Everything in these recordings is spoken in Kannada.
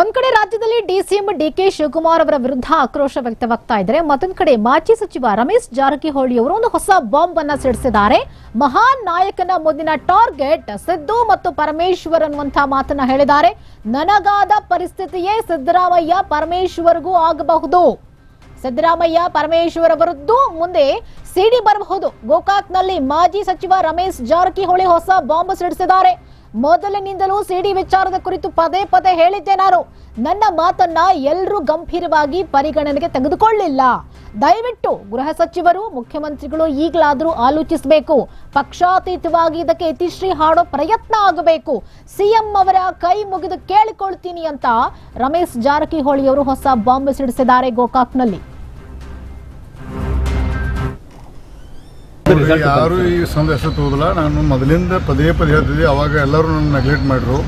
ಒಂದ್ ಕಡೆ ರಾಜ್ಯದಲ್ಲಿ ಡಿಸಿಎಂ ಡಿಕೆ ಶಿವಕುಮಾರ್ ಅವರ ವಿರುದ್ಧ ಆಕ್ರೋಶ ವ್ಯಕ್ತವಾಗ್ತಾ ಇದ್ರೆ ಮತ್ತೊಂದ್ ಕಡೆ ಮಾಜಿ ಸಚಿವ ರಮೇಶ್ ಜಾರಕಿಹೊಳಿ ಅವರು ಒಂದು ಹೊಸ ಬಾಂಬ್ ಅನ್ನ ಸಿಡಿಸಿದ್ದಾರೆ. ಮಹಾನ್ ನಾಯಕನ ಮುಂದಿನ ಟಾರ್ಗೆಟ್ ಸಿದ್ದು ಮತ್ತು ಪರಮೇಶ್ವರ್ ಅನ್ನುವಂತಹ ಮಾತನ್ನ ಹೇಳಿದ್ದಾರೆ. ನನಗಾದ ಪರಿಸ್ಥಿತಿಯೇ ಸಿದ್ದರಾಮಯ್ಯ ಪರಮೇಶ್ವರ್ಗೂ ಆಗಬಹುದು. ಸಿದ್ದರಾಮಯ್ಯ ಪರಮೇಶ್ವರ್ ಅವರದ್ದು ಮುಂದೆ ಸಿಡಿ ಬರಬಹುದು. ಗೋಕಾಕ್ನಲ್ಲಿ ಮಾಜಿ ಸಚಿವ ರಮೇಶ್ ಜಾರಕಿಹೊಳಿ ಹೊಸ ಬಾಂಬ್ ಸಿಡಿಸಿದ್ದಾರೆ. ಮೊದಲಿನಿಂದಲೂ ಸಿಡಿ ವಿಚಾರದ ಕುರಿತು ಪದೇ ಪದೇ ಹೇಳಿದ್ದೆ ನಾನು. ನನ್ನ ಮಾತನ್ನ ಎಲ್ಲರೂ ಗಂಭೀರವಾಗಿ ಪರಿಗಣನೆಗೆ ತೆಗೆದುಕೊಳ್ಳಿಲ್ಲ. ದಯವಿಟ್ಟು ಗೃಹ ಸಚಿವರು, ಮುಖ್ಯಮಂತ್ರಿಗಳು ಈಗಲಾದರೂ ಆಲೋಚಿಸಬೇಕು. ಪಕ್ಷಾತೀತವಾಗಿ ಇದಕ್ಕೆ ಯತಿಶ್ರೀ ಹಾಡೋ ಪ್ರಯತ್ನ ಆಗಬೇಕು. ಸಿಎಂ ಅವರ ಕೈ ಮುಗಿದು ಕೇಳಿಕೊಳ್ತೀನಿ ಅಂತ ರಮೇಶ್ ಜಾರಕಿಹೊಳಿ ಅವರು ಹೊಸ ಬಾಂಬ್ ಸಿಡಿಸಿದ್ದಾರೆ ಗೋಕಾಕ್ನಲ್ಲಿ. ನೋಡ್ರಿ, ಯಾರು ಈ ಸಂದೇಶ ತೋದಿಲ್ಲ ನಾನು ಮೊದಲಿಂದ ಪದೇ ಪದೇ ಹೇಳ್ತಿದ್ದೆ. ಅವಾಗ ಎಲ್ಲರೂ ನನ್ನ ನೆಗ್ಲೆಕ್ಟ್ ಮಾಡಿದ್ರು.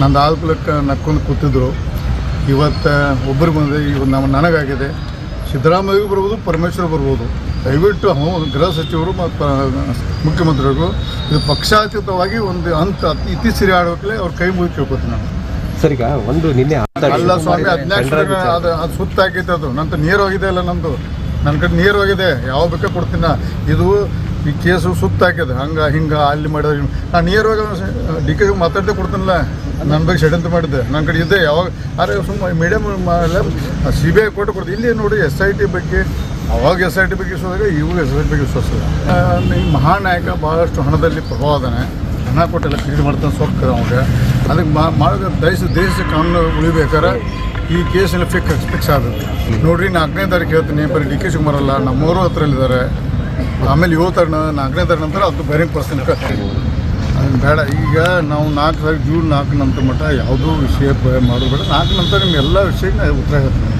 ನಂದು ಆಲ್ಕಲಕ್ಕೆ ನಕ್ಕೊಂಡು ಕೂತಿದ್ರು. ಇವತ್ತು ಒಬ್ಬರು ಬಂದಿದೆ ಇವತ್ತು ನಮ್ಮ ನನಗಾಗಿದೆ. ಸಿದ್ದರಾಮಯ್ಯಗೂ ಬರ್ಬೋದು ಪರಮೇಶ್ವರ್ ಬರ್ಬೋದು. ದಯವಿಟ್ಟು ಹ್ಞೂ ಗೃಹ ಸಚಿವರು ಮತ್ತು ಮುಖ್ಯಮಂತ್ರಿಗಳು ಇದು ಪಕ್ಷಾತೀತವಾಗಿ ಒಂದು ಹಂತ ಇತ್ತೀಚೆಗೆ ಆಡೋಕ್ಲೆ ಅವ್ರ ಕೈ ಮುಗಿ ಕೇಳ್ಕೊತೀನಿ ನಾನು. ಸರಿ ಒಂದು ನಿನ್ನೆ ಅಲ್ಲ ಸ್ವಾಮಿ ಹದಿನಾಲ್ಕು ಅದು ಅದು ಸುತ್ತ ಹಾಕೈತೆ ಅದು. ನಂತರ ನೀರು ಹೋಗಿದೆ ಅಲ್ಲ ನಂದು. ನನ್ನ ಕಡೆ ನೀರು ಹೋಗಿದೆ, ಯಾವ ಬೇಕಾ ಕೊಡ್ತೀನಿ ಇದು ಈ ಕೇಸು ಸುತ್ತ ಹಾಕಿದೆ ಹಂಗೆ ಹಿಂಗೆ ಅಲ್ಲಿ ಮಾಡಿದ್ರೆ ನಾನು ಹೋಗಿ ಡಿ ಕೆ ಮಾತಾಡ್ದೆ ಕೊಡ್ತೀನಲ್ಲ. ನನ್ನ ಬಗ್ಗೆ ಷಡ್ಯಂತ್ರ ಮಾಡಿದ್ದೆ. ನನ್ನ ಕಡೆ ಇದೆ, ಯಾವಾಗ ಅರೆ ಸುಮ್ಮ ಮೀಡಿಯಮ್ ಸಿ ಬಿ ಐ ಕೊಟ್ಟು ಕೊಡ್ತೀವಿ ಇಲ್ಲಿ ನೋಡಿ ಎಸ್ ಐ ಟಿ ಬಗ್ಗೆ, ಅವಾಗ ಎಸ್ ಐ ಟಿ ಬಗ್ಗೆ ವಿಶ್ವಾಸ ಇವಾಗ ಎಸ್ ಐ ಟಿ ಬಗ್ಗೆ ವಿಶ್ವಾಸ ಈ ಮಹಾನಾಯಕ ಭಾಳಷ್ಟು ಹಣದಲ್ಲಿ ಪ್ರಭಾವ ಅದಾನೆ ಹಣ ಕೊಟ್ಟೆಲ್ಲ ಖರೀದಿ ಮಾಡ್ತಾನೆ ಸೊಕ್ಕ ಅವಾಗ. ಅದಕ್ಕೆ ಮಾಡಿದ ದೇಶ ದೇಶ ಕಾನೂನು ಉಳಿಬೇಕಾದ್ರೆ ಈ ಕೇಸಲ್ಲಿ ಫಿಕ್ ಫಿಕ್ಸ್ ಆಗುತ್ತೆ. ನೋಡ್ರಿ, ನಾಲ್ಕನೇ ತಾರೀಕು ಹೇಳ್ತೀನಿ, ಬರೀ ಡಿ ಕೆ ಶಿವಕುಮಾರ್ ಅಲ್ಲ ನಮ್ಮವರು ಹತ್ರಲ್ಲಿದ್ದಾರೆ. ಆಮೇಲೆ ತಾರೀಕು ನಾಲ್ಕನೇ ತಾರೀಕು ನಂತರ ಅದು ಬೇರೆ ಪರ್ಸನ್ ಅದನ್ನು ಬೇಡ. ಈಗ ನಾವು ನಾಲ್ಕು ತಾರೀಕು, ಜೂನ್ ನಾಲ್ಕು ನಂತರ ಮಟ್ಟ ಯಾವುದೂ ವಿಷಯ ಮಾಡೋದು ಬೇಡ. ನಾಲ್ಕು ನಂತರ ನಿಮ್ಮ ಎಲ್ಲ ವಿಷಯಕ್ಕೆ ಉತ್ತರ ಹೇಳ್ತೀನಿ.